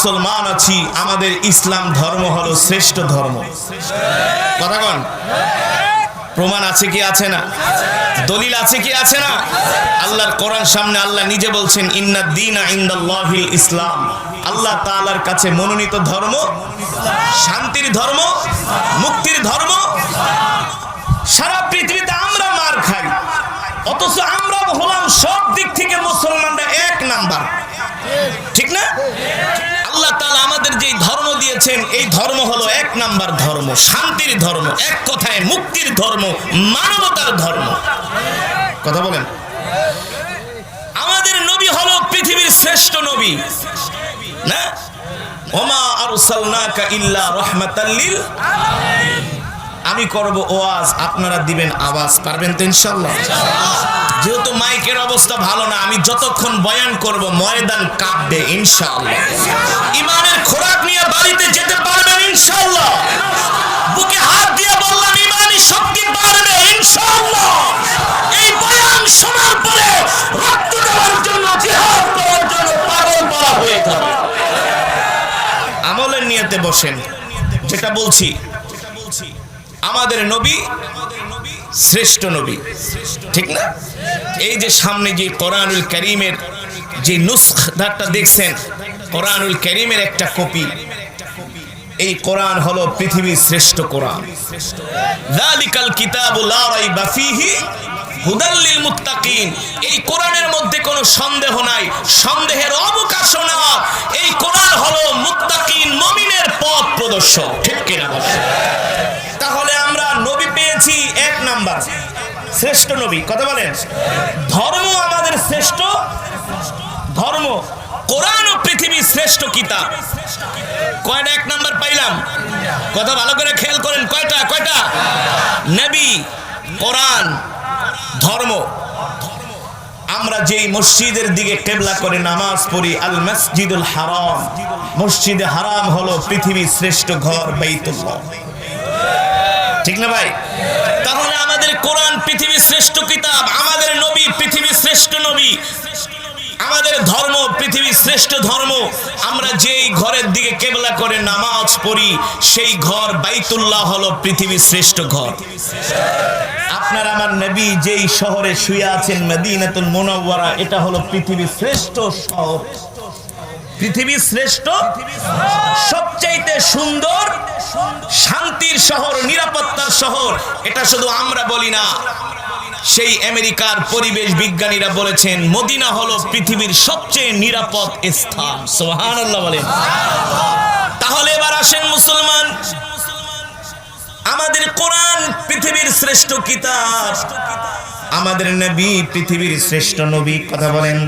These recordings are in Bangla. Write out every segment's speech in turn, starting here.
মুসলমান আছি, আমাদের ইসলাম ধর্ম হলো শ্রেষ্ঠ ধর্ম। কথা কন প্রমাণ আছে কি আছে না? দলিল আছে কি আছে না? আল্লাহর কোরআন সামনে আল্লাহ নিজে বলছেন, ইন্না দিনা ইন্দাল্লাহিল ইসলাম। আল্লাহ তাআলার কাছে মনোনীত ধর্ম, শান্তির ধর্ম, মুক্তির ধর্ম। সারা পৃথিবীতে আমরা মার খাই, অথচ আমরা হলাম সব দিক থেকে মুসলমানরা এক নাম্বার। ঠিক না? আমাদের যে ধর্ম দিয়েছেন, এই ধর্ম হলো এক নাম্বার ধর্ম, শান্তির ধর্ম, এক কথায় মুক্তির ধর্ম, মানবতার ধর্ম। কথা বলেন। আমাদের নবী হলো পৃথিবীর শ্রেষ্ঠ নবী। না? ওমা আর ইল্লা রাহমাতাল লিল আমি করব ওয়াজ, আপনারা দিবেন আওয়াজ, পারবেন তো ইনশাল্লাহ যেহেতু মাইকের অবস্থা ভালো না, আমি যতক্ষণ বয়ান করব, ময়দান কাঁপবে ইনশাল্লাহ ইমানের খোরাক নিয়ে বাড়িতে যেতে পারবেন ইনশাআল্লাহ। বুকে হাত দিয়ে বললাম, ইমানি শক্তি বাড়বে ইনশাআল্লাহ। এই বয়ান শোনার পরে রক্ত দেওয়ার জন্য, জিহাদ করার জন্য পাগল বলা হয়ে আমলের নিয়তে বসেন, যেটা বলছি আমাদের নবী, শ্রেষ্ঠ নবী। ঠিক না? এই যে সামনে যে কোরআনুল করিমের যে নুসখাটা দেখছেন, কোরআনুল করিমের একটা কপি। এই কোরআন হলো পৃথিবীর শ্রেষ্ঠ কোরআন। যালিকাল কিতাবু লা রাইবা ফীহি হুদাল লিল মুত্তাকিন। এই কোরআনের মধ্যে কোনো সন্দেহ নাই, সন্দেহের অবকাশও না এই কোরআন হলো মুত্তাকিন মুমিনের পথ প্রদর্শক, ঠিক কিনা তাহলে পেয়েছি এক নাম্বার। শ্রেষ্ঠ নবী, কথা বলেন। ধর্ম আমাদের শ্রেষ্ঠ। ধর্ম, কোরআন ও পৃথিবীর শ্রেষ্ঠ কিতাব কয়টা এক নাম্বার পাইলাম? কথা ভালো করে খেয়াল করেন, কয়টা কয়টা? নবী, কোরআন, ধর্ম। আমরা যেই মসজিদের দিকে কেবলা করে নামাজ পড়ি, আল মসজিদুল হারাম। মসজিদে হারাম হলো পৃথিবীর শ্রেষ্ঠ ঘর, বাইতুল্লাহ। ঠিক না ভাই? তাহলে আমাদের কোরআন পৃথিবীর শ্রেষ্ঠ কিতাব, আমাদের নবী পৃথিবীর শ্রেষ্ঠ নবী, আমাদের ধর্ম পৃথিবীর শ্রেষ্ঠ ধর্ম, আমরা যেই ঘরের দিকে কেবলা করে নামাজ পড়ি, সেই ঘর বাইতুল্লাহ হলো পৃথিবীর শ্রেষ্ঠ ঘর। আপনার আমার নবী যেই শহরে শুয়ে আছেন, মদিনাতুল মুনাওয়ারা, এটা হলো পৃথিবীর শ্রেষ্ঠ শহর। পৃথিবীর শ্রেষ্ঠ, সবচাইতে সুন্দর, শান্তির শহর, নিরাপত্তার শহর। এটা শুধু আমরা বলি না, সেই আমেরিকার পরিবেশ বিজ্ঞানীরা বলেছেন, মদিনা হলো পৃথিবীর সবচেয়ে নিরাপদ স্থান। সুবহানাল্লাহ বলেন। তাহলে এবার আসেন মুসলমান। আমাদের কোরআন পৃথিবীর শ্রেষ্ঠ কিতাব। আমাদের নবী পৃথিবীর শ্রেষ্ঠ নবী, কথা বলেন।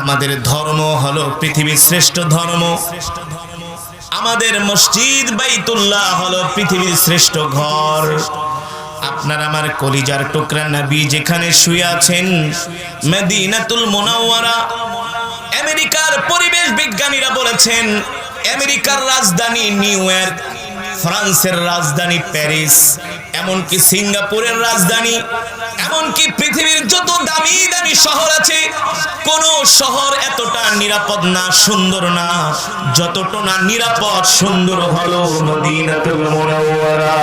আমাদের ধর্ম হলো পৃথিবীর শ্রেষ্ঠ ধর্ম। আমাদের মসজিদ বাইতুল্লাহ হলো পৃথিবীর শ্রেষ্ঠ ঘর। আপনার আমার কলিজার টুকরা নবী যেখানে শুয়ে আছেন, মদিনাতুল মুনাওয়ারা, আমেরিকার পরিবেশ বিজ্ঞানীরা বলেছেন, আমেরিকার রাজধানী নিউ ইয়র্ক, ফ্রান্সের রাজধানী প্যারিস, এমনকি সিঙ্গাপুরের রাজধানী এমনকি পৃথিবীর যত দামি দামি শহর আছে, কোন শহর এতটা নিরাপদ না, সুন্দর না। যতটা না নিরাপদ, সুন্দর হলো মদিনাতুল মুনাওয়ারা।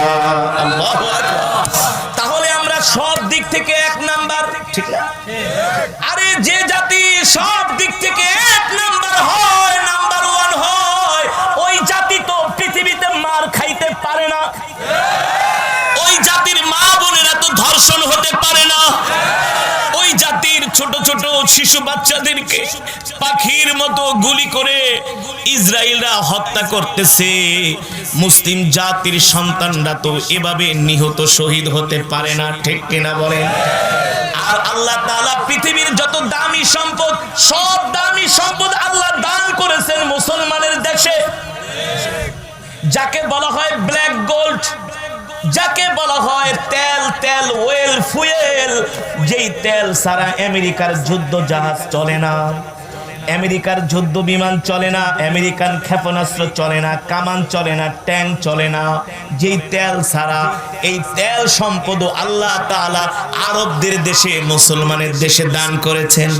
আল্লাহু আকবার। তাহলে আমরা সব দিক থেকে এক নাম্বার। ঠিক আরে যে জাতি সব দিক থেকে এক নাম্বার হয়, নাম্বার ওয়ান হয়, ওই জাতি তো পৃথিবীতে মার খাইতে পারে না। ওই জাতির মা বোনেরা তো ধর্ষণ হতে পারে ছোট ছোট শিশু বাচ্চাদেরকে পাখির মতো গুলি করে ইসরায়েলরা হত্যা করতেছে। মুসলিম জাতির সন্তানরা তো এভাবে নিহত শহীদ হতে পারে না, ঠিক কিনা বলেন? আর আল্লাহ তাআলা পৃথিবীর যত দামি সম্পদ, সব দামি সম্পদ আল্লাহ দান করেছেন মুসলমানের দেশে। যাকে বলা হয় ব্ল্যাক গোল্ড যাকে বলা হয় তেল তেল, ওয়েল, ফুয়েল, যেই তেল সারা আমেরিকার যুদ্ধ জাহাজ চলে না। আমেরিকার যুদ্ধ বিমান চলে না, আমেরিকান ক্ষেপণাস্ত্র চলে না, কামান চলে না, ট্যাঙ্ক চলে না। যেই তেল ছাড়া এই তেল সম্পদ আল্লাহ তাআলা আরবদের দেশে, মুসলমানের দেশে দান করেছেন।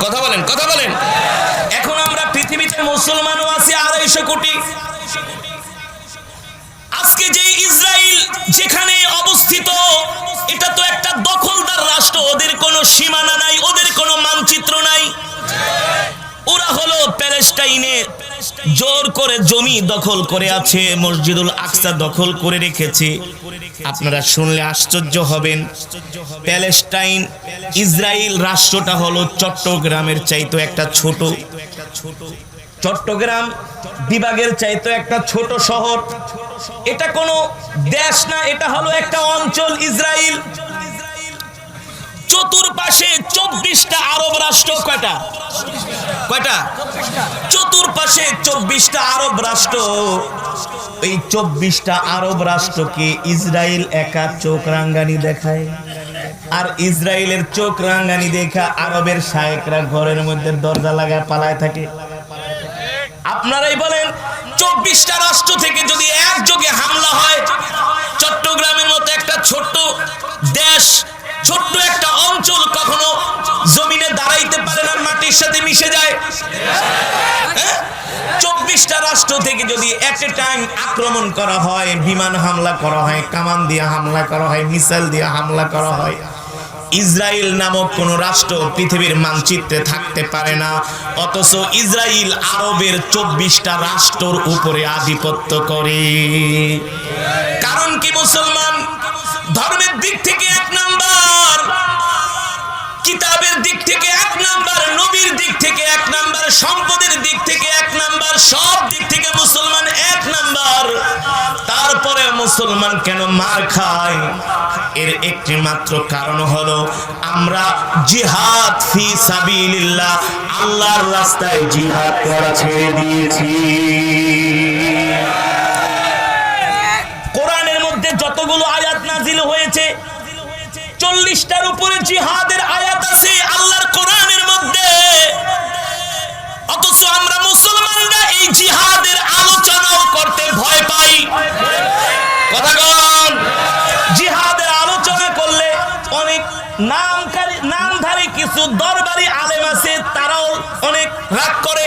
কথা বলেন কথা বলেন। এখন আমরা পৃথিবীতে মুসলমানও আছি আড়াইশো কোটি। আজকে যে যেখানে অবস্থিত, এটা তো একটা দখলদার রাষ্ট্র, ওদের কোনো সীমানা নাই, ওদের কোনো মানচিত্র নাই। ওরা হলো জোর করে জমি দখল করে আছে, মসজিদুল আকসা দখল করে রেখেছে। আপনারা শুনলে আশ্চর্য হবেন। প্যালেস্টাইন ইসরায়েল রাষ্ট্রটা হলো চট্টগ্রামের চাইতো একটা ছোট। চট্টগ্রাম বিভাগের চাইতো একটা ছোট শহর। এটা কোনো দেশ না, এটা হলো একটা অঞ্চল ইসরায়েল চতুর্পাশে চব্বিশটা আরব রাষ্ট্র। কয়টা? কয়টা? চতুর্পাশে চব্বিশটা আরব রাষ্ট্র। এই চব্বিশটা আরব রাষ্ট্রকে ইসরায়েল একা চোখ রাঙ্গানি দেখায়, আর ইসরায়েলের চোখ রাঙ্গানি দেখা আরবের শায়েকরা ঘরের মধ্যে দরজা লাগায় পালায় থাকে। আপনারাই বলেন, চব্বিশটা রাষ্ট্র থেকে যদি একযোগে হামলা হয়, চট্টগ্রামের মতো একটা ছোট্ট দেশ, ছোট্ট একটা অঞ্চল কখনো জমিনে দাঁড়াইতে পারে না, মাটির সাথে মিশে যায় হ্যাঁ? চব্বিশটা রাষ্ট্র থেকে যদি এট এ টাইম আক্রমণ করা হয়, বিমান হামলা করা হয়, কামান দিয়ে হামলা করা হয়, মিসাইল দিয়ে হামলা করা হয় ইসরায়েল নামক কোন রাষ্ট্র পৃথিবীর মানচিত্রে থাকতে পারে না, অথচ ইসরায়েল আরবের চব্বিশটা রাষ্ট্রর উপরে আধিপত্য করে। কারণ কি মুসলমান? ধর্মের দিক থেকে এক নাম্বার, কিতাবের দিক থেকে এক নাম্বার, নবীর দিক থেকে এক নাম্বার, সম্পদের দিক থেকে এক নাম্বার, সব দিক থেকে মুসলমান এক নাম্বার। তারপরে মুসলমান কেন মার খায়? এর একটি মাত্র কারণ হলো আমরা জিহাদ ফি সাবিলিল্লাহ, আল্লাহর রাস্তায় জিহাদ করা ছেড়ে দিয়েছি। কোরআনের মধ্যে যতগুলো আয়াত নাজিল হয়েছে, চল্লিশটার উপরে জিহাদের আয়াত আছে আল্লাহর কোরআনের মধ্যে। অথচ আমরা মুসলমানরা এই জিহাদের আলোচনাও করতে ভয় পাই। কথা কন জিহাদের আলোচনা করলে অনেক নামকারী নামধারী কিছু দরবারি আলেম আছে, তারাও অনেক রাগ করে।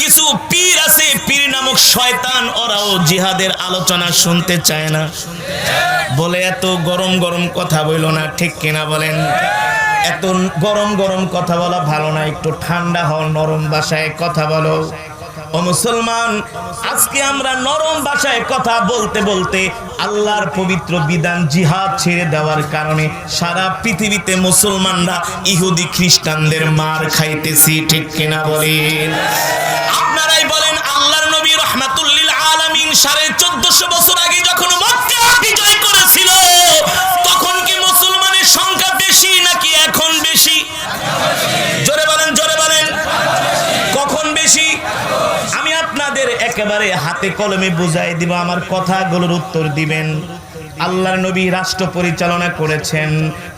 কিছু পীর আছে, পীর নামক শয়তান ওরাও জিহাদের আলোচনা শুনতে চায় না। বলে, এত গরম গরম কথা বইল না, ঠিক কিনা বলেন? এত গরম গরম কথা বলা ভালো না, একটু ঠান্ডা হও, নরম ভাষায় কথা বলো। ও মুসলমান, আজকে আমরা নরম ভাষায় কথা বলতে বলতে আল্লাহর পবিত্র বিধান জিহাদ ছেড়ে দেওয়ার কারণে সারা পৃথিবীতে মুসলমানরা ইহুদি খ্রিস্টানদের মার খাইতেছি, ঠিক কিনা বলেন? হাতে কলমে বুঝাই দিব, আমার কথাগুলোর উত্তর দিবেন। আল্লাহর নবী রাষ্ট্র পরিচালনা করেছেন।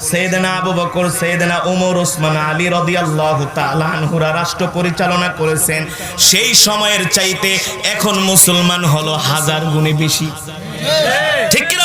সৈয়দনা আবু বকর, সৈয়দনা ওমর ওসমান আলী রাদিয়াল্লাহু তাআলা আনহুরা রাষ্ট্র পরিচালনা করেছেন। সেই সময়ের চাইতে এখন মুসলমান হলো হাজার গুণে বেশি। ঠিক কিনা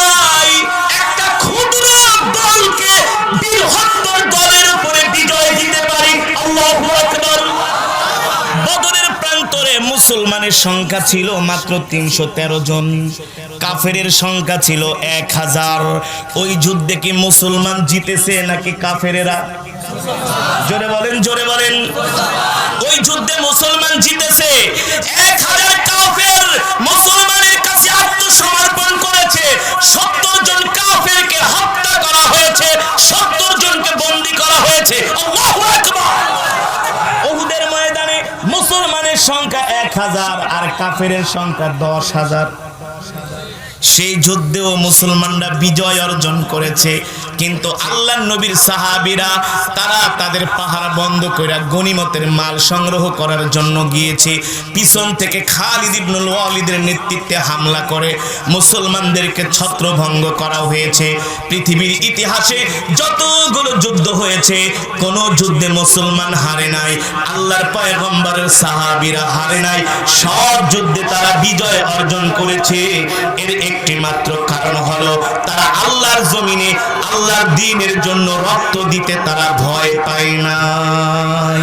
মুসলমানের সংখ্যা ছিল মাত্র তিনশো তেরো জন। কাফের সংখ্যা ছিল এক হাজার। ওই যুদ্ধে কি মুসলমান জিতেছে নাকি কাফেরা জোরে বলেন জোরে বলেন। ওই যুদ্ধে মুসলমান জিতেছে এক হাজার কাফের। মুসলমানের কাছে আত্মসমর্পণ করেছে। সত্তর জন কাফেরকে হত্যা করা হয়েছে। সত্তর জনকে বন্দি করা হয়েছে। আল্লাহু আকবার। সংখ্যা এক হাজার আর কাফেরের সংখ্যা দশ হাজার। সেই যুদ্ধেও মুসলমানরা বিজয় অর্জন করেছে। কিন্তু আল্লাহ নবীর সাহাবিরা তারা তাদের পাহাড় বন্ধ করে গনিমতের মাল সংগ্রহ করার জন্য গিয়েছে। পিছন থেকে খালিদ ইবনুল ওয়ালিদের নেতৃত্বে হামলা করে মুসলমানদেরকে ছত্রভঙ্গ করা হয়েছে। পৃথিবীর ইতিহাসে যতগুলো যুদ্ধ হয়েছে, কোন যুদ্ধে মুসলমান হারে নাই, আল্লাহর পয়গম্বরের সাহাবিরা হারে নাই, সব যুদ্ধে তারা বিজয় অর্জন করেছে। এর একটি মাত্র কারণ হলো তারা আল্লাহর জমিনে আল্লাহর দিনের জন্য রক্ত দিতে তারা ভয় পায় নাই।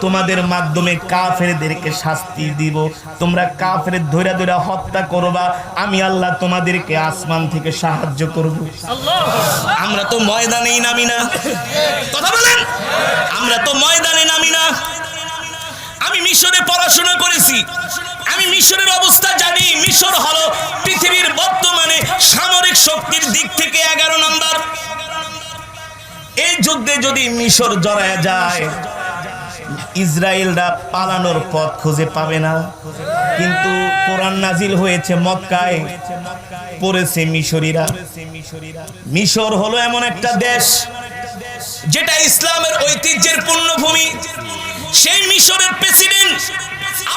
তোমাদের মাধ্যমে কাফেরদেরকে শাস্তি দিব। তোমরা কাফের ধৈরা ধৈরা হত্যা করবা। আমি আল্লাহ তোমাদেরকে আসমান থেকে সাহায্য করব। আমরা তো ময়দানেই নামি না। কথা বলেন? আমরা তো ময়দানে নামি না। আমি মিশরে পড়াশোনা করেছি। আমি মিশরের অবস্থা জানি। মিশর হলো পৃথিবীর বর্তমানে সামরিক শক্তির দিক থেকে এগারো নম্বর। এই যুদ্ধে যদি মিশর জড়ায় যায় ইসরায়েলরা পালানোর পথ খুঁজে পাবে না। কিন্তু কোরআন নাজিল হয়েছে মক্কায়, পড়েছে মিশরীরা। মিশর হলো এমন একটা দেশ যেটা ইসলামের ঐতিহ্যের পূর্ণভূমি। সেই মিশরের প্রেসিডেন্ট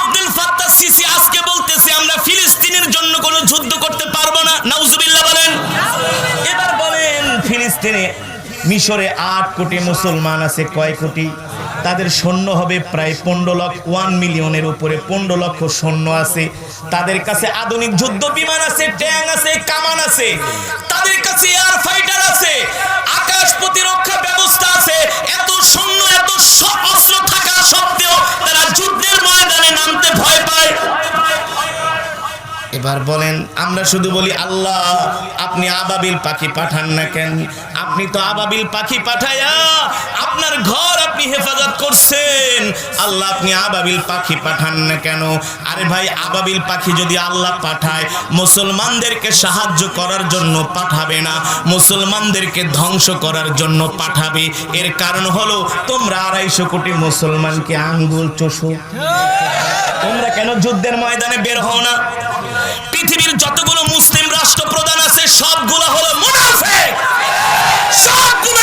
আব্দুল ফাত্তাহ সিসি আজকে বলতেছে, আমরা ফিলিস্তিনের জন্য কোনো যুদ্ধ করতে পারব না। নাউজুবিল্লাহ বলেন। এবার বলেন, ফিলিস্তিনে মিশরে আট কোটি মুসলমান আছে, কয় কোটি? তাদের সৈন্য হবে প্রায় পনেরো লক্ষ, ওয়ান মিলিয়নের উপরে পনেরো লক্ষ সৈন্য আছে। তাদের কাছে আধুনিক যুদ্ধ বিমান আছে ট্যাং আছে, কামান আছে। তাদের কাছে এয়ার ফাইটার আছে। এবার বলেন, আমরা শুধু বলি, আল্লাহ, আপনি আবাবিল পাখি পাঠান না কেন? আপনি তো আবাবিল পাখি পাঠায়া আপনার ঘর আপনি হেফাজত করছেন। আল্লাহ, আপনি আবাবিল পাখি পাঠান না কেন? আরে ভাই, আবাবিল পাখি যদি আল্লাহ পাঠায়, মুসলমানদেরকে সাহায্য করার জন্য পাঠাবে না, মুসলমানদেরকে ধ্বংস করার জন্য পাঠাবে। এর কারণ হলো, তোমরা আড়াইশো কোটি মুসলমানকে আঙ্গুল চোষো। তোমরা কেন যুদ্ধের ময়দানে বের হও না? পৃথিবীর যতগুলো মুসলিম রাষ্ট্র প্রধান আছে সবগুলো হলো মুনাফে সবগুলো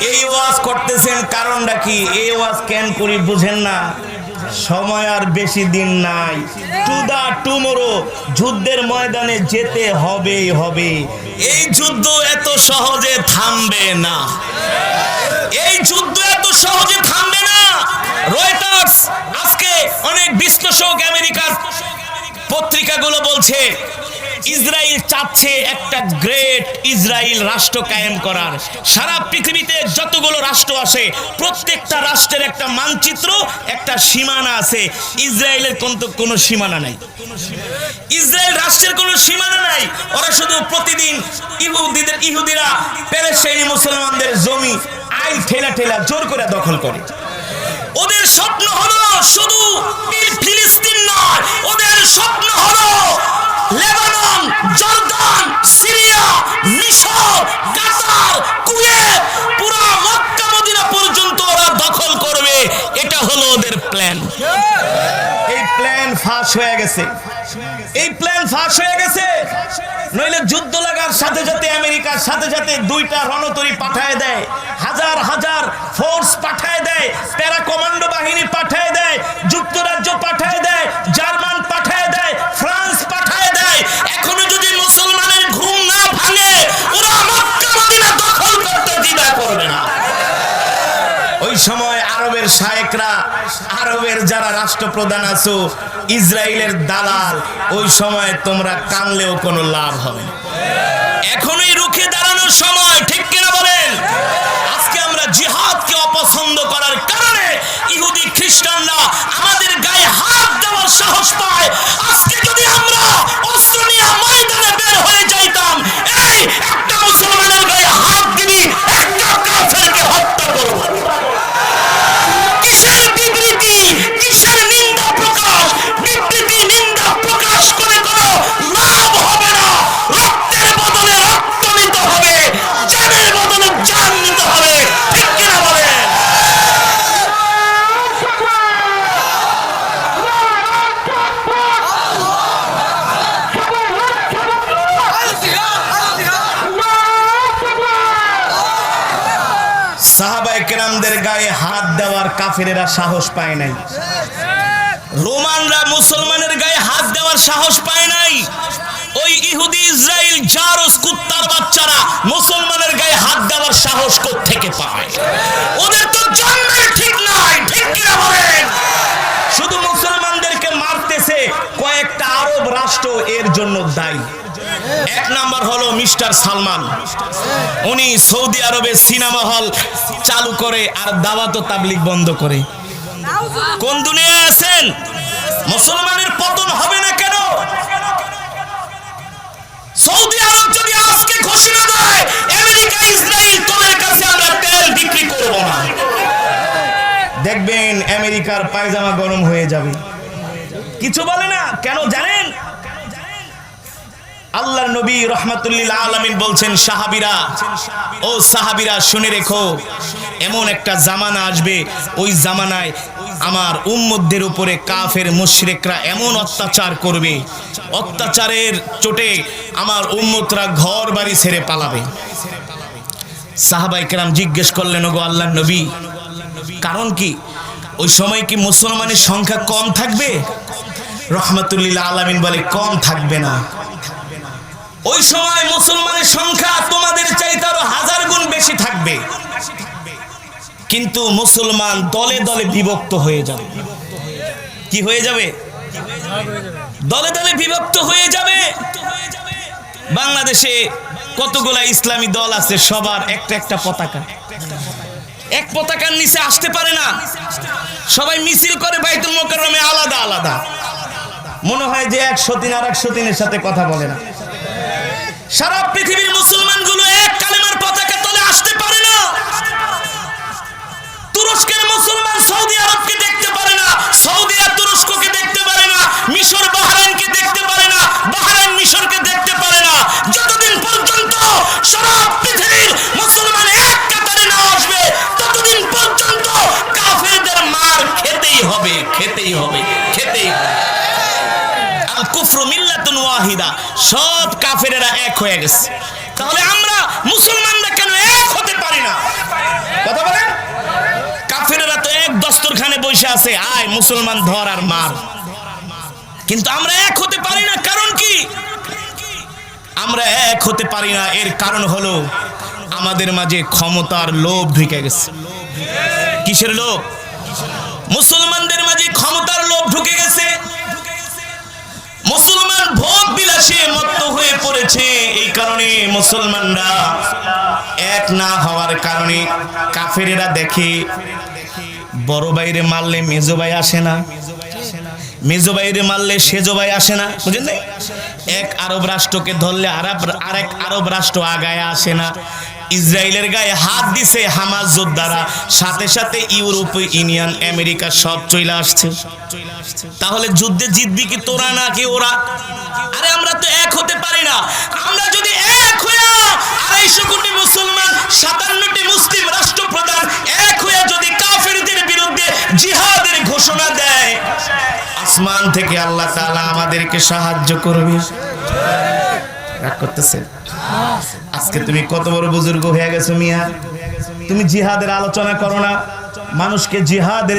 এই ওয়াজ করতেছেন কারণটা কি? এই ওয়াজ কেন করি বুঝেন না। সময় আর বেশি দিন নাই। টু দা টুমোরো যুদ্ধের ময়দানে যেতে হবেই হবে। এই যুদ্ধ এত সহজে থামবে না। এই যুদ্ধ এত সহজে থামবে না। রয়টার্স আজকে অনেক বিশ্লেষক আমেরিকার পত্রিকাগুলো বলছে ইসরায়েল চাচ্ছে একটা গ্রেট ইসরায়েল রাষ্ট্র কায়েম করার। সারা পৃথিবীতে যতগুলো রাষ্ট্র আছে, প্রত্যেকটা রাষ্ট্রের একটা মানচিত্র, একটা সীমানা আছে। ইসরায়েলের কিন্তু কোনো সীমানা নাই। ইসরায়েল রাষ্ট্রের কোনো সীমানা নাই। ওরা শুধু প্রতিদিন ইহুদিদের ইহুদিরা প্যালেস্টাইনি মুসলমানদের জমি আইল ঠেলা ঠেলা জোর করে দখল করে। ওদের স্বপ্ন হলো শুধু ফিল- ফিলিস্তিন নয়, ওদের স্বপ্ন হলো লেবানন, জর্দান, সিরিয়া, মিশর, কাতার, কুয়েত, পুরো মক্কা, মদিনা পর্যন্ত ওরা দখল করবে। এটা হলো ওদের প্ল্যান এই প্ল্যান ফাঁস হয়ে গেছে। এই প্ল্যান ফাঁস হয়ে গেছে। নইলে যুদ্ধ লাগার সাথে সাথে আমেরিকার সাথে সাথে দুইটা রণতরী পাঠায় দেয়। হাজার হাজার ফোর্স পাঠায় দেয়। প্যারা কমান্ডো বাহিনী পাঠায় দেয়। যুক্তরাজ্য পাঠায় দেয়। জার্মান সময় আরবের শায়েকরা, আরবের যারা রাষ্ট্রপ্রধান আছো, ইসরায়েলের দালাল, ওই সময় তোমরা কানলেও কোনো লাভ হবে। এখনই রুখে দাঁড়ানোর সময়, ঠিক কিনা বলেন আজকে আমরা জিহাদকে অপছন্দ করার কারণে ইহুদি খ্রিস্টানরা আমাদের গায়ে সাহাবায়ে কেরামদের গায়ে হাত দেওয়ার কাফেরেরা সাহস পায় নাই। রোমানরা মুসলমানের গায়ে হাত দেওয়ার সাহস পায় নাই। ওই ইহুদি ইসরায়েল জারস, কুত্তার বাচ্চারা মুসলমানের গায়ে হাত দেওয়ার সাহস থেকে পায়? ওদের তো জন্মের ঠিক নাই, ঠিক কিনা বলেন? শুধু কয়েকটা আরব রাষ্ট্র এর জন্য দায়ী। এক নাম্বার হলো মিস্টার সালমান। উনি সৌদি আরবে সিনেমা হল চালু করে আর দাওয়াত ও তাবলিগ বন্ধ করে। কোন দুনিয়ায় আছেন? মুসলমানের পতন হবে না কেন? সৌদি আরব যদি আজকে ঘোষণা দেয়, আমেরিকা, ইসরায়েল তোদের কাছে আমরা তেল বিক্রি করব না। দেখবেন আমেরিকার পায়জামা গরম হয়ে যাবে। কিছু বলে না, কেন জানেন? আল্লাহ নবী রহমাতুল্লিল আলামিন বলছেন, সাহাবিরা, ও সাহাবিরা, শুনে রেখো, এমন একটা জামানা আসবে, ওই জামানায় আমার উম্মতদের উপরে কাফের মুশরিকরা এমন অত্যাচার করবে, অত্যাচারের চোটে আমার উম্মতরা ঘর বাড়ি ছেড়ে পালাবে। সাহাবাই কেরাম জিজ্ঞেস করলেন, ওগো আল্লাহর নবী, কারণ কি? ওই সময় কি মুসলমানের সংখ্যা কম থাকবে? রহমাতুল্লিল আলামিন বলে, কম থাকবে না। ওই সময় মুসলমানের সংখ্যা তোমাদের চাইতে আরও হাজার গুণ বেশি থাকবে। কিন্তু মুসলমান দলে দলে বিভক্ত হয়ে যাবে। কি হয়ে যাবে? দলে দলে বিভক্ত হয়ে যাবে। বাংলাদেশে কতগুলা ইসলামী দল আছে, সবার একটা একটা পতাকা। এক পতাকার নিচে আসতে পারে না। সবাই মিছিল করে বাইতুল মোকাররমে আলাদা আলাদা। মনে হয় যে এক সতীন আর এক সতীনের সাথে কথা বলে না। সারা পৃথিবীর মুসলমানগুলো এক কালেমার পতাকা তলে আসতে পারে না। তুরস্কের মুসলমান সৌদি আরবকে দেখতে পারে না, সৌদি আর তুরস্ককে দেখতে পারে না, মিশর বাহরাইনকে দেখতে পারে না, বাহরাইন মিশরকে দেখতে পারে না। যতদিন পর্যন্ত সারা পৃথিবীর মুসলমান এক কাতারে না আসবে, ততদিন পর্যন্ত কাফেরদের মার খেতেই হবে খেতেই হবে খেতেই হবে। কুফরু মিল্লাতুন ওয়াহিদা। সব কাফেরেরা এক হয়ে গেছে। তাহলে আমরা মুসলমানরা কেন এক হতে পারি না? কথা কাফেরেরা তো এক দস্তরখানে বসে আছে। আয়, মুসলমান ধর আর মার। কিন্তু আমরা এক হতে পারি না, কারণ কি? আমরা এক হতে পারি না, এর কারণ হলো আমাদের মাঝে ক্ষমতার লোভ ঢুকে গেছে। কিসের লোভ? মুসলমানদের মাঝে ক্ষমতার লোভ ঢুকে গেছে। বিলাসে মত্ত হয়ে পড়েছে, এই কারণে মুসলমানরা এক না হওয়ার কারণে কাফেরেরা দেখে, বড় বাইরে মারলে মেজো ভাই আসে না, মেজো বাইরে মারলে সেজো ভাই আসে না, বুঝেন এক আরব রাষ্ট্রকে ধরলে আরব আরেক আরব রাষ্ট্র আগায় আসে না ইসরায়েলের গায়ে হাত দিছে হামাজ যোদ্ধারা। সাথে সাথে ইউরোপ, ইউনিয়ন, আমেরিকা সব চলে আসছে। তাহলে যুদ্ধে জিতবি কি তোরা না কি ওরা? আরে আমরা তো এক হতে পারি না। আমরা যদি এক হইয়া আড়াইশো কোটি মুসলমান, সাতান্নটি মুসলিম রাষ্ট্রপ্রধান এক হইয়া যদি কাফেরদের বিরুদ্ধে জিহাদের ঘোষণা দেয়, আসমান থেকে আল্লাহ তাআলা আমাদেরকে সাহায্য করবে। রাগ করতেছে। আজকে তুমি কত বড় বুজুর্গ হয়ে গেছো মিয়া? তুমি জিহাদের আলোচনা করো না। মানুষকে জিহাদের